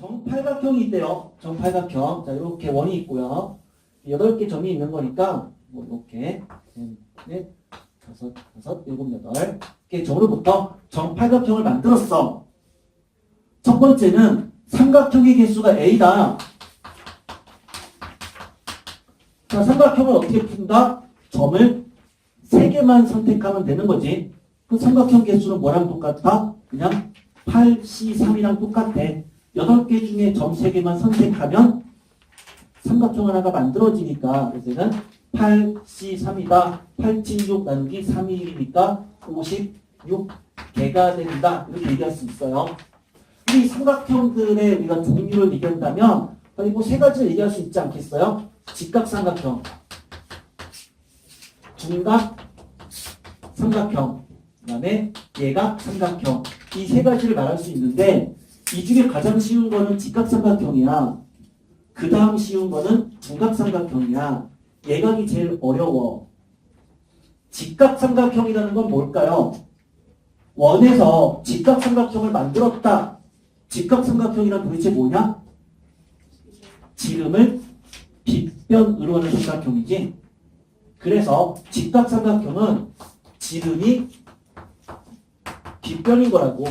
정팔각형이 있대요. 정팔각형. 자, 이렇게 원이 있고요. 여덟 개 점이 있는 거니까 뭐 이렇게 셋, 넷, 다섯, 다섯, 일곱, 여덟 개 점으로부터 정팔각형을 만들었어. 첫 번째는 삼각형의 개수가 A다. 자, 삼각형을 어떻게 푼다? 점을 세 개만 선택하면 되는 거지. 그 삼각형 개수는 뭐랑 똑같아? 그냥 8C3이랑 똑같아. 8개 중에 점 3개만 선택하면 삼각형 하나가 만들어지니까 얘는 8C3이다. 876 나누기 3이니까 56개가 된다. 이렇게 얘기할 수 있어요. 이 삼각형들의 우리가 종류를 얘기한다면 아니 뭐세 가지를 얘기할 수 있지 않겠어요? 직각삼각형, 중각 삼각형, 그 다음에 예각 삼각형 이 세 가지를 말할 수 있는데 이 중에 가장 쉬운 거는 직각삼각형이야. 그 다음 쉬운 거는 중각삼각형이야. 예각이 제일 어려워. 직각삼각형이라는 건 뭘까요? 원에서 직각삼각형을 만들었다. 직각삼각형이란 도대체 뭐냐? 지름을 빗변으로 하는 삼각형이지. 그래서 직각삼각형은 지름이 빗변인 거라고.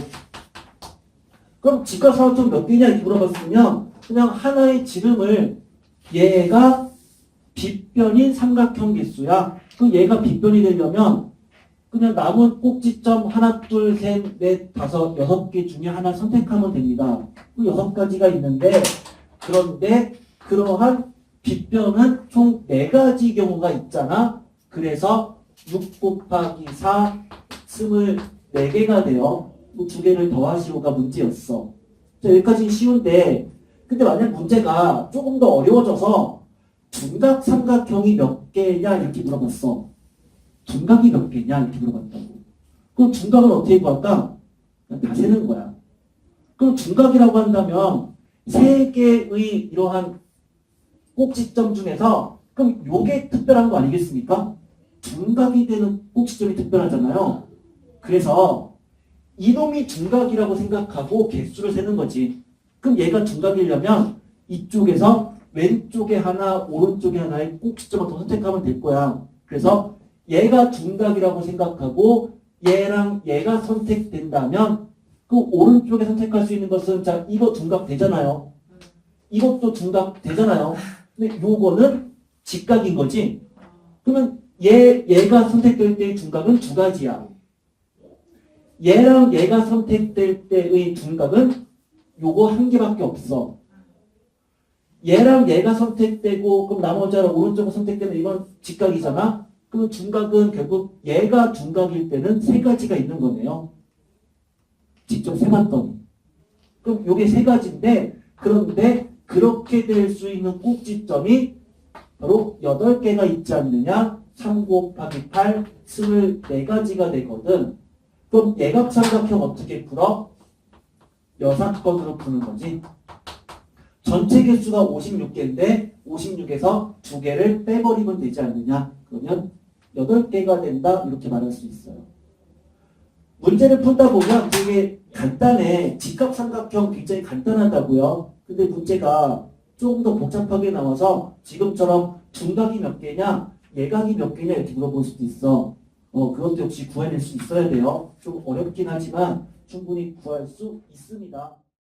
그럼 직각삼각형 몇 개냐 이렇게 물어봤으면 그냥 하나의 지름을 얘가 빗변인 삼각형 개수야. 그 얘가 빗변이 되려면 그냥 남은 꼭지점 하나, 둘, 셋, 넷, 다섯, 여섯 개 중에 하나 선택하면 됩니다. 그 여섯 가지가 있는데 그런데 그러한 빗변은 총 네 가지 경우가 있잖아. 그래서 6 곱하기 4, 24개가 돼요. 그두 개를 더하시오가 문제였어. 자, 여기까지는 쉬운데 근데 만약 문제가 조금 더 어려워져서 둔각 삼각형이 몇 개냐 이렇게 물어봤어. 둔각이 몇 개냐 이렇게 물어봤다고. 그럼 둔각은 어떻게 구할까? 다 세는 거야. 그럼 둔각이라고 한다면 세 개의 이러한 꼭지점 중에서 그럼 요게 특별한 거 아니겠습니까? 둔각이 되는 꼭지점이 특별하잖아요. 그래서 이놈이 둔각이라고 생각하고 개수를 세는 거지. 그럼 얘가 둔각이려면 이쪽에서 왼쪽에 하나, 오른쪽에 하나의 꼭지점을 더 선택하면 될 거야. 그래서 얘가 둔각이라고 생각하고 얘랑 얘가 선택된다면 그 오른쪽에 선택할 수 있는 것은 자 이거 둔각 되잖아요. 이것도 둔각 되잖아요. 근데 요거는 직각인 거지. 그러면 얘 얘가 선택될 때의 둔각은 두 가지야. 얘랑 얘가 선택될 때의 둔각은 요거 한 개밖에 없어. 얘랑 얘가 선택되고 그럼 나머지랑 오른쪽으로 선택되면 이건 직각이잖아. 그 둔각은 결국 얘가 둔각일 때는 세 가지가 있는 거네요. 직접 세봤더니. 그럼 요게 세 가지인데 그런데 그렇게 될 수 있는 꼭지점이 바로 8개가 있지 않느냐? 3 곱하기 8, 24가지가 되거든. 그럼 예각삼각형 어떻게 풀어? 여사건으로 푸는 거지. 전체 개수가 56개인데 56에서 2개를 빼버리면 되지 않느냐? 그러면 8개가 된다 이렇게 말할 수 있어요. 문제를 풀다 보면 되게 간단해. 직각삼각형 굉장히 간단하다고요. 근데 문제가 조금 더 복잡하게 나와서 지금처럼 둔각이 몇 개냐, 예각이 몇 개냐 이렇게 물어볼 수도 있어. 어, 그것도 역시 구해낼 수 있어야 돼요. 좀 어렵긴 하지만 충분히 구할 수 있습니다.